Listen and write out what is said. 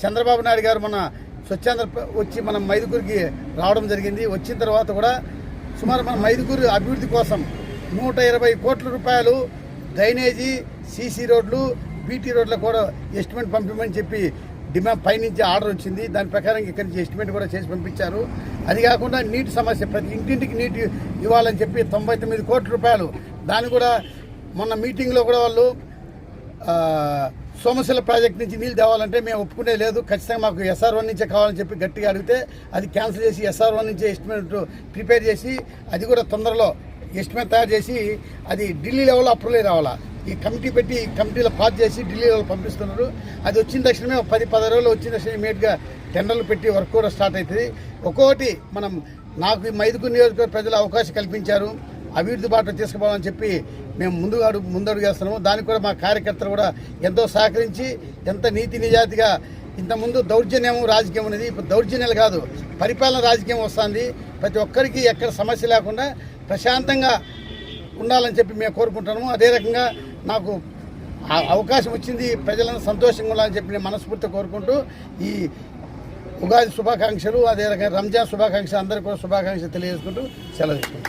చంద్రబాబు నాయుడు గారు మన స్వచ్ఛాంధ్ర వచ్చి మన మైదుకూరికి రావడం జరిగింది. వచ్చిన తర్వాత కూడా సుమారు మన మైదుకూరు అభివృద్ధి కోసం నూట ఇరవై కోట్ల రూపాయలు డ్రైనేజీ సీసీ రోడ్లు బీటీ రోడ్ల కూడా ఎస్టిమేట్ పంపించమని చెప్పి డిమాండ్ పైనుంచి ఆర్డర్ వచ్చింది. దాని ప్రకారం ఇక్కడి నుంచి ఎస్టిమేట్ కూడా చేసి పంపించారు. అది కాకుండా నీటి సమస్య ప్రతి ఇంటింటికి నీటి ఇవ్వాలని చెప్పి తొంభై తొమ్మిది కోట్ల రూపాయలు దాన్ని కూడా మొన్న మీటింగ్లో కూడా వాళ్ళు సోమశిల ప్రాజెక్ట్ నుంచి నీళ్ళు తేవాలంటే మేము ఒప్పుకునే లేదు. ఖచ్చితంగా మాకు ఎస్ఆర్ వన్ నుంచే కావాలని చెప్పి గట్టిగా అడిగితే అది క్యాన్సిల్ చేసి ఎస్ఆర్ వన్ నుంచే ఎస్టిమేట్ ప్రిపేర్ చేసి అది కూడా తొందరలో ఎస్టిమేట్ తయారు చేసి అది ఢిల్లీ లెవెల్లో అప్రూవల్ రావాలా. ఈ కమిటీ పెట్టి కమిటీలో పాస్ చేసి ఢిల్లీ లెవెల్ పంపిస్తున్నారు. అది వచ్చిన తక్షణమే పది పది రోజులు వచ్చిన తక్షణం ఇమీడియట్గా టెండర్లు పెట్టి వర్క్ కూడా స్టార్ట్ అవుతుంది. ఒక్కొక్కటి మనం నాకు ఈ మైదుకూరు నియోజకవర్గ ప్రజలు అవకాశం కల్పించారు. అభివృద్ధి బాటలో తీసుకుపోవాలని చెప్పి మేము ముందుగా ముందడుగు చేస్తున్నాము దానికి కూడా మా కార్యకర్తలు కూడా ఎంతో సహకరించి ఎంత నీతి నిజాతిగా ఇంతకుముందు దౌర్జన్యం రాజకీయం అనేది ఇప్పుడు దౌర్జన్యాలు కాదు పరిపాలన రాజకీయం వస్తుంది. ప్రతి ఒక్కరికి ఎక్కడ సమస్య లేకుండా ప్రశాంతంగా ఉండాలని చెప్పి మేము కోరుకుంటున్నాము. అదే రకంగా నాకు అవకాశం వచ్చింది ప్రజలను సంతోషంగా ఉండాలని చెప్పి నేను మనస్ఫూర్తిగా కోరుకుంటూ ఈ ఉగాది శుభాకాంక్షలు అదే రకంగా రంజాన్ శుభాకాంక్షలు అందరికీ కూడా శుభాకాంక్షలు తెలియజేసుకుంటూ సెలవు